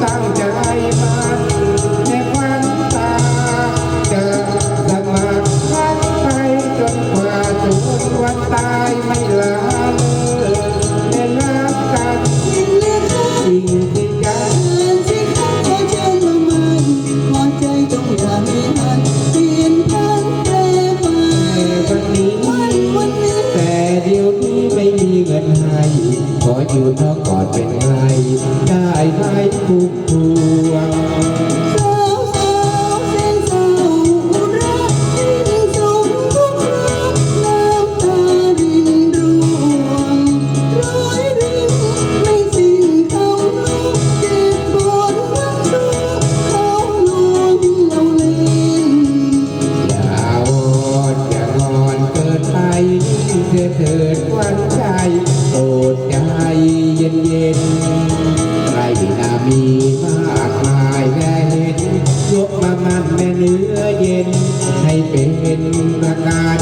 found ออยู่นอกกอนเป็นไง ได้ไหมผู้พวงอย่าวอนอย่างอนเกินไปเธอเถิดวัน ป็นประกัน